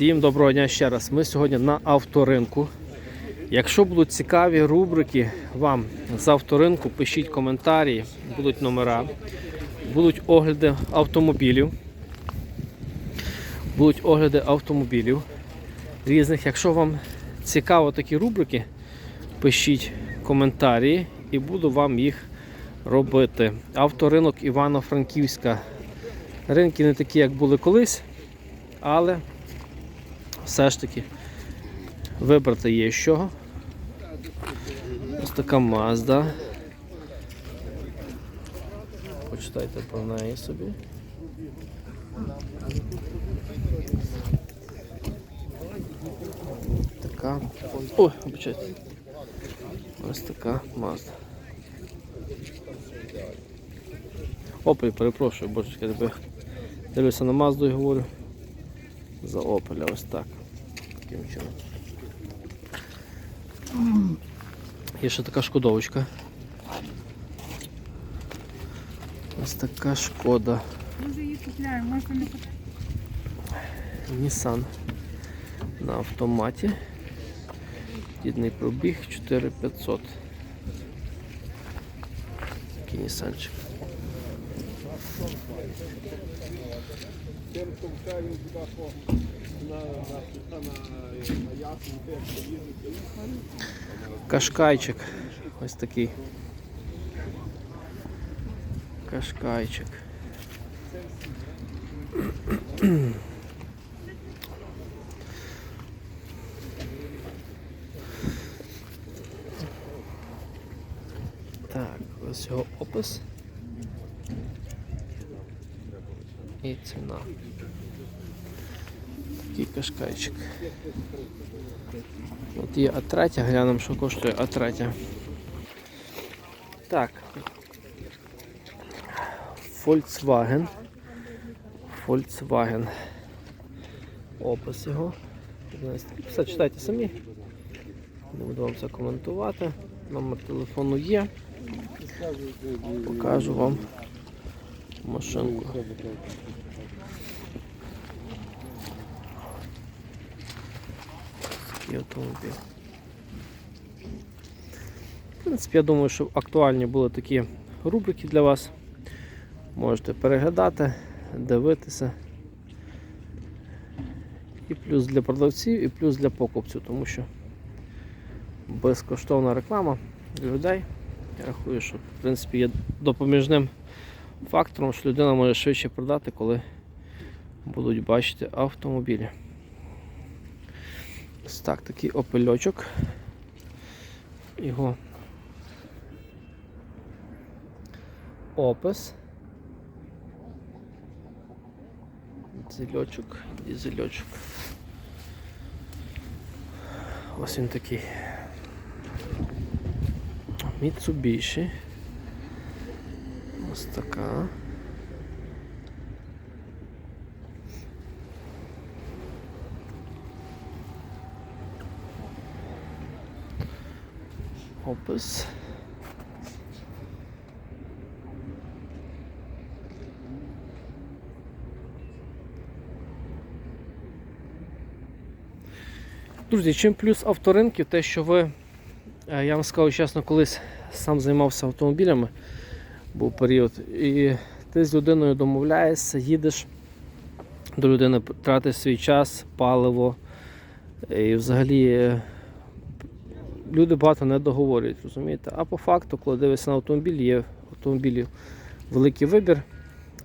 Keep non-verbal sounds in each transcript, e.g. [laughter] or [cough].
Всім доброго дня ще раз. Ми сьогодні на авторинку. Якщо будуть цікаві рубрики вам з авторинку, пишіть коментарі, будуть номера, будуть огляди автомобілів. Будуть огляди автомобілів різних. Якщо вам цікаво такі рубрики, пишіть коментарі і буду вам їх робити. Авторинок Івано-Франківська. Ринки не такі, як були колись, але все ж таки вибрати є чого. Ось така Mazda. Почитайте про неї собі. Така. Ой, обичайте. Ось така Mazda. Опель, перепрошую, божечки, дивлюся на Мазду і говорю. За Опеля ось так. Таким чином. Є ще така шкодовочка. Ось така шкода. Може її купляємо, може не купляємо. Nissan на автоматі. Дідний пробіг 4500. Такий Нісанчик. Кашкайчик. Ось такий. Кашкайчик. Так, ось його опис. І ціна. Такий кашкайчик. От є А3, глянемо, що коштує А3. Так. Volkswagen. Volkswagen. Опис його. Все читайте самі. Не буду вам це коментувати. Номер телефону є. Покажу вам машинку. Такий автомобіль. В принципі, я думаю, що актуальні були такі рубрики для вас. Можете переглядати, дивитися. І плюс для продавців, і плюс для покупців, тому що безкоштовна реклама для людей. Я рахую, що в принципі є допоміжним фактором, що людина може швидше продати, коли будуть бачити автомобілі. Ось так, такий опельочок. Його опис. Дизельочок, дизельочок. Ось він такий. Mitsubishi. Ось така. Опис. Друзі, чим плюс авторинків, те, що ви, е, я вам скажу чесно, колись сам займався автомобілями, був період, і ти з людиною домовляєшся, їдеш до людини, тратиш свій час, паливо. І взагалі е, люди багато не договорюють, розумієте? А по факту, коли дивишся на автомобіль, є в автомобілів великий вибір,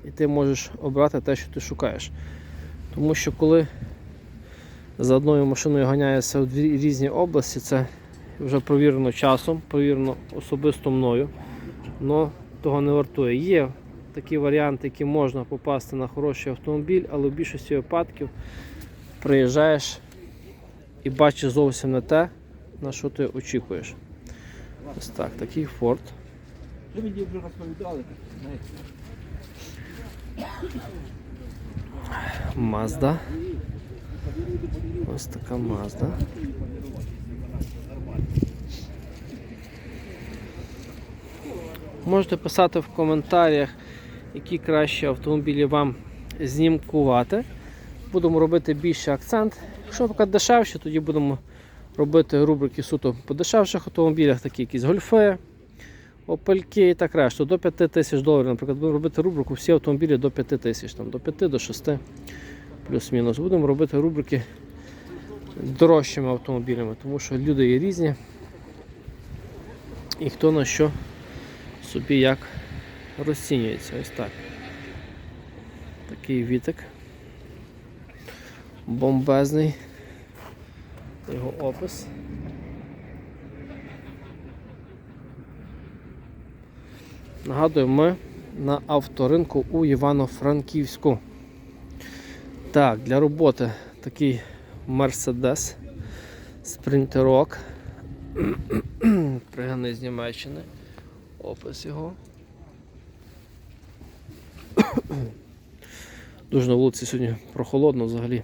і ти можеш обрати те, що ти шукаєш. Тому що коли за одною машиною ганяєшся в різні області, це вже провірено часом, провірено особисто мною, але того не вартує. Є такі варіанти, які можна попасти на хороший автомобіль, але в більшості випадків приїжджаєш і бачиш зовсім не те, на що ти очікуєш. Ось так, такий Ford. Що мені вже розповідали, Mazda. Ось така Mazda. Можете писати в коментарях, які кращі автомобілі вам знімкувати будемо робити більше акцент. Якщо поки дешевше, тоді будемо робити рубрики суто по дешевших автомобілях, такі якісь гольфи, опельки і так решту. До 5 тисяч доларів, наприклад, будемо робити рубрику всі автомобілі до 5 тисяч, там, до 5 до 6 плюс-мінус. Будемо робити рубрики дорожчими автомобілями, тому що люди є різні. І хто на що собі як розцінюється. Ось так. Такий вітик. Бомбезний. Його опис. Нагадую, ми на авторинку у Івано-Франківську. Так, для роботи такий Mercedes Спринтерок. [clears throat] Приганий з Німеччини. Опис його. [coughs] Дуже на вулиці сьогодні прохолодно взагалі.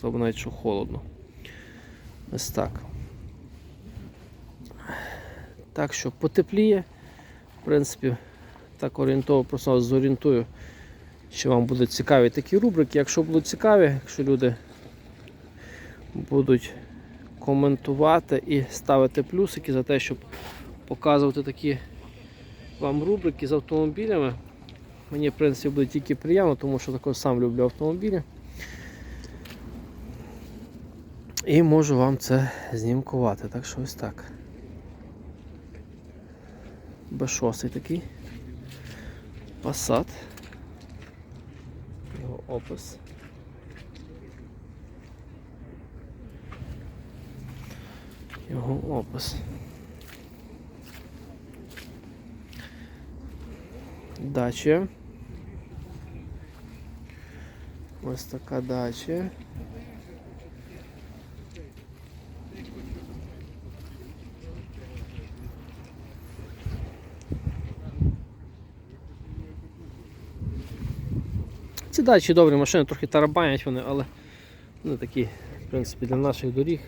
Слабо навіть що холодно. Ось так. Так що потепліє. В принципі, так орієнтово просто вас зорієнтую, що вам будуть цікаві такі рубрики. Якщо будуть цікаві, якщо люди будуть коментувати і ставити плюсики за те, щоб показувати такі вам рубрики з автомобілями. Мені, в принципі, буде тільки приємно, тому що також сам люблю автомобілі. І можу вам це знімкувати. Так що ось так. Б6 такий. Passat. Його опис. Його опис. Дача. Ось така дача. Ці дачі добрі машини, трохи тарабанять вони, але вони такі, в принципі, для наших доріг,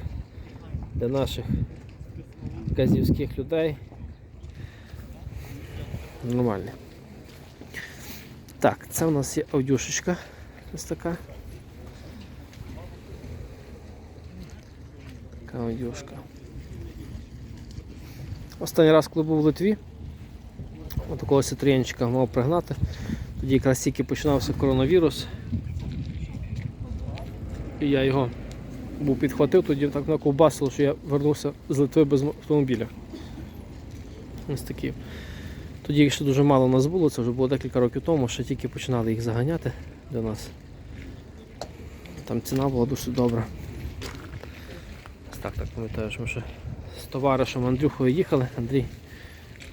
для наших казівських людей. Нормальні. Так, це у нас є аудюшечка. Ось така. Така аудюшка. Останній раз, коли був в Литві, отакого ситрієнчика мав пригнати. Тоді якраз тільки починався коронавірус. І я його був підхватив, тоді так наковбасило, що я вернувся з Литви без автомобіля. Ось такі. Тоді їх ще дуже мало у нас було, це вже було декілька років тому, ще тільки починали їх заганяти до нас. Там ціна була дуже добра. Так, так пам'ятаю, що ми ще з товаришем Андрюхою їхали. Андрій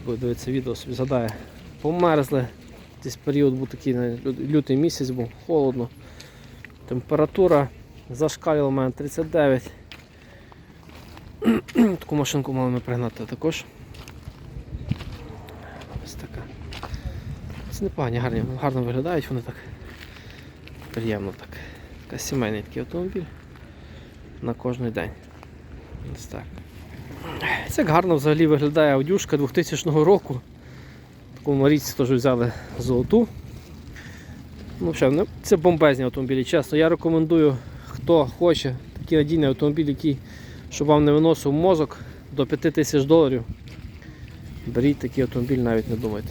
буде дивитися відео, собі згадає. Померзли. Десь період був такий лютий місяць був, холодно. Температура зашкалила у мене 39. [clears throat] Таку машинку мали ми пригнати також. Ось така. Це непогані, гарні, гарно виглядають, вони так приємно так. Така сімейний такий автомобіль на кожний день. Ось так. Це гарно взагалі виглядає аудюшка 2000 року. Таку марійці теж взяли золоту. Ну, взагалі, ну, це бомбезні автомобілі. Чесно, я рекомендую, хто хоче такий надійний автомобіль, який, щоб вам не виносив мозок до 5 тисяч доларів. Беріть такий автомобіль, навіть не думайте.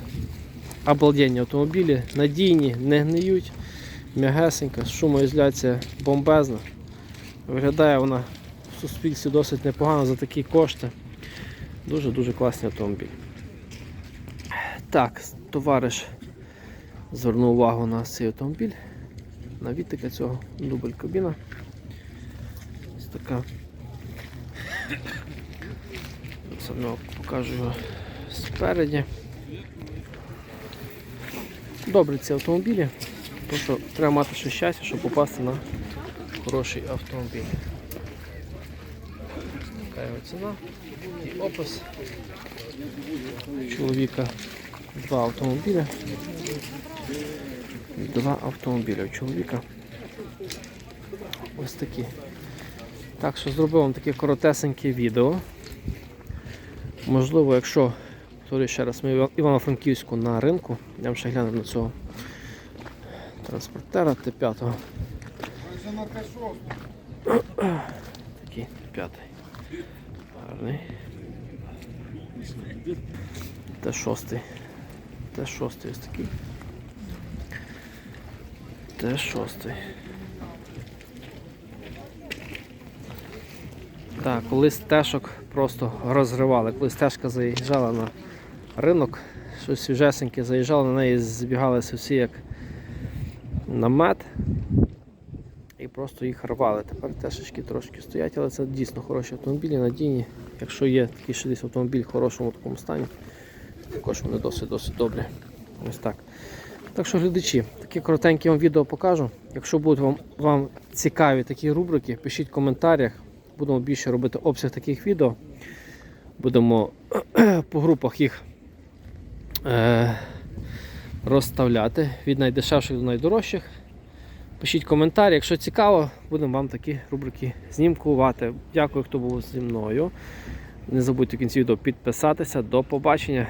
Обалденні автомобілі, надійні, не гниють, м'ягесенька, шумоізоляція бомбезна. Виглядає вона в суспільстві досить непогано за такі кошти. Дуже-дуже класний автомобіль. Так, товариш звернув увагу на цей автомобіль. На вітика цього дубль кабіна. Ось така. Саме покажу його спереді. Добрі ці автомобілі, що треба мати ще щастя, щоб попасти на хороший автомобіль. Така його ціна і опис чоловіка. Два автомобіля. Два автомобіля у чоловіка. Ось такі. Так що зробив вам таке коротесеньке відео. Можливо, якщо повторюю ще раз, ми в Івано-Франківську на ринку, я ще гляну на цього транспортера Т5. Це на те шосту. Такий п'ятий. Гарний. Т шостий. Т шостий ось такий. Т шостий. Так, колись тешок просто розривали. Коли тешка заїжджала на ринок, щось свіжесеньке заїжджало, на неї збігалися всі як на мед і просто їх рвали. Тепер тешечки трошки стоять, але це дійсно хороші автомобілі, надійні. Якщо є такий ще десь автомобіль в хорошому такому стані, також вони досить досить добрі. Ось так. Так що глядачі, таке коротеньке вам відео покажу. Якщо будуть вам, вам цікаві такі рубрики, пишіть в коментарях. Будемо більше робити обсяг таких відео. Будемо [clears throat] по групах їх е, розставляти від найдешевших до найдорожчих. Пишіть коментарі, якщо цікаво, будемо вам такі рубрики знімкувати. Дякую, хто був зі мною. Не забудьте в кінці відео підписатися. До побачення.